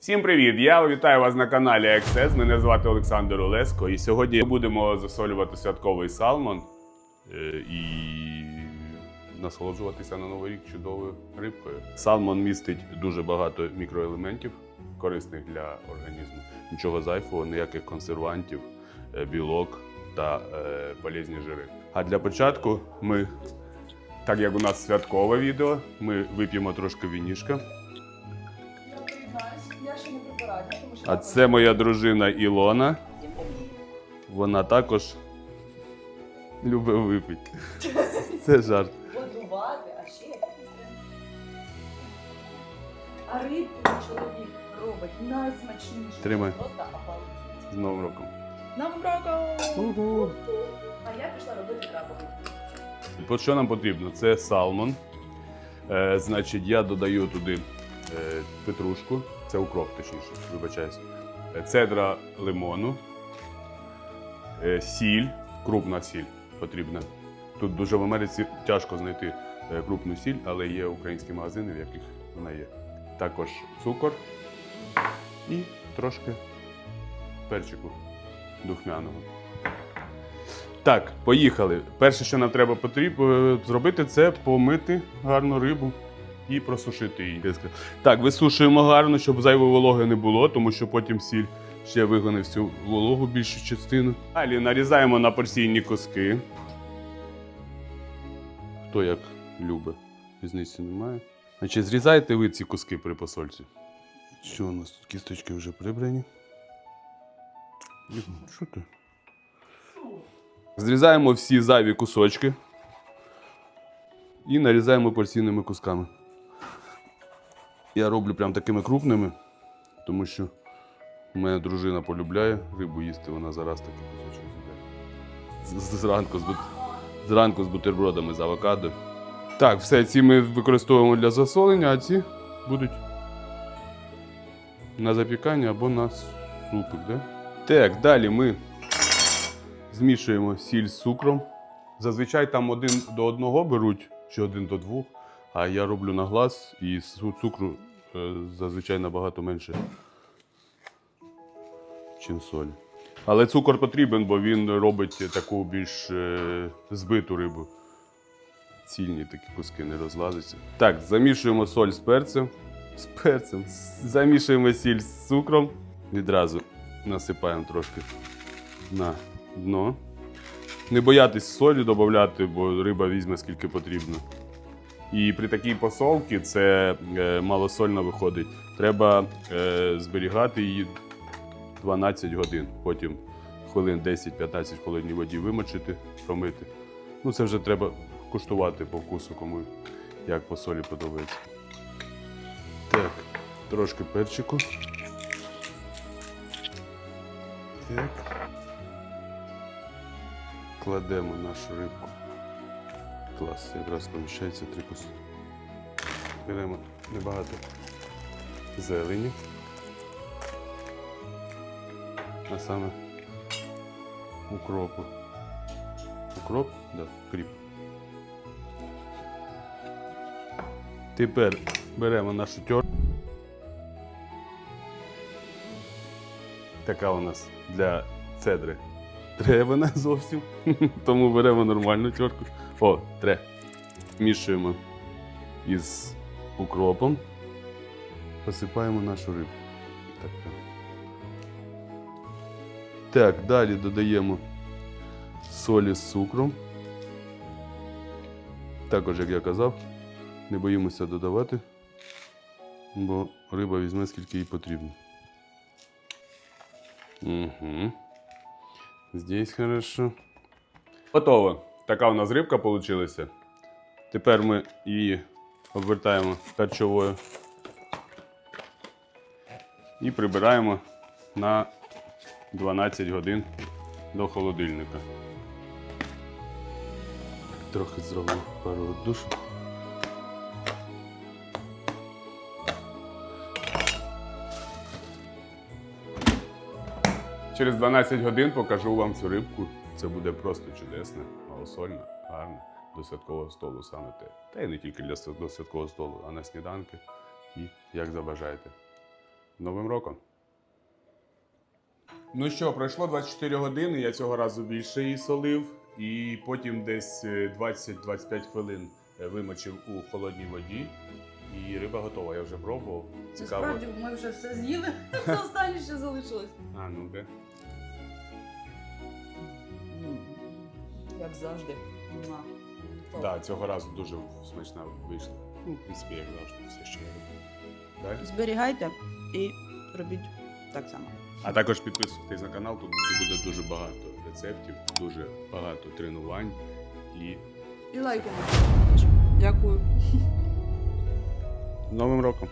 Всім привіт! Я вітаю вас на каналі Access. Мене звати Олександр Олеско. І сьогодні ми будемо засолювати святковий салмон е, і насолоджуватися на новий рік чудовою рибкою. Салмон містить дуже багато мікроелементів, корисних для організму. Нічого зайвого, ніяких консервантів, е, білок та е, полезні жири. А для початку ми, так як у нас святкове відео, ми вип'ємо трошки вінішка. А це моя дружина Ілона. Вона також любить випити. Це жарт. годувати, а ще якось. А рибку чоловік робить найсмачнішу. Тримай. Просто обалдеть. З Новим роком. Новим роком! Угу. А я пішла робити крабовий. От що нам потрібно? Це салмон. Е, значить, я додаю туди е, петрушку, це укроп, точніше, вибачаюсь. Е, Цедра лимону, е, сіль, крупна сіль потрібна. Тут дуже в Америці тяжко знайти е, крупну сіль, але є українські магазини, в яких вона є. Також цукор і трошки перчику духмяного. Так, поїхали. Перше, що нам треба потрібно зробити, це помити гарну рибу і просушити її. Так, висушуємо гарно, щоб зайвої вологи не було, тому що потім сіль ще вигоне всю вологу більшу частину. Далі нарізаємо на порційні куски. Хто як любить, різниці немає. Значить, зрізайте ви ці куски при посольці. Що у нас тут кісточки вже прибрані? Що ти? Зрізаємо всі зайві кусочки і нарізаємо порційними кусками. Я роблю прям такими крупними, тому що мене дружина полюбляє рибу їсти, вона зараз такий кусочок з'їдає. З- Зранку з, зранку з бутербродами з авокадо. Так, все, ці ми використовуємо для засолення, а ці будуть на запікання або на супик. Да? Так, далі ми змішуємо сіль з цукром. Зазвичай там один до одного беруть, чи один до двох, а я роблю на глаз і цукру зазвичай набагато менше, ніж солі. Але цукор потрібен, бо він робить таку більш е, збиту рибу. Цільні такі куски не розлазяться. Так, замішуємо соль з перцем. З перцем. Замішуємо сіль з цукром. Відразу насипаємо трошки на дно. Не боятись солі додати, бо риба візьме скільки потрібно. І при такій посолці це е, малосольно виходить. Треба е, зберігати її 12 годин. Потім хвилин 10-15 в холодній воді вимочити, промити. Ну, це вже треба куштувати по вкусу, кому як по солі подобається. Так, трошки перчику. Так. Кладемо нашу рибку. Клас, якраз поміщається три куски. Беремо небагато зелені. А саме укропу. Укроп? Да, кріп. Тепер беремо нашу тер. Така у нас для цедри. Тре вона зовсім. Тому беремо нормальну тьорку. О, тре. Мішуємо із укропом. Посипаємо нашу рибу. Так. так, далі додаємо солі з цукром. Також, як я казав, не боїмося додавати, бо риба візьме скільки їй потрібно. Угу. Здесь хорошо. Готово. Така у нас рибка вийшла. Тепер ми її обвертаємо перчовою і прибираємо на 12 годин до холодильника. Трохи зробимо пару душок. Через 12 годин покажу вам цю рибку. Це буде просто чудесно, малосольно, гарно, до святкового столу саме те. Та й не тільки для до святкового столу, а на сніданки і як забажаєте. Новим роком. Ну що, пройшло 24 години, я цього разу більше її солив, і потім десь е, 20-25 хвилин е, вимочив у холодній воді. І риба готова, я вже пробував. Цікаво. Насправді ми вже все з'їли. Це останнє ще залишилось. А, ну де? Як завжди. Муа. Так, да, цього разу дуже смачно вийшло. Ну, в принципі, як завжди, все, що я роблю. Далі. Зберігайте і робіть так само. А також підписуйтесь на канал, тут буде дуже багато рецептів, дуже багато тренувань і І лайки. Дякую. Новим роком!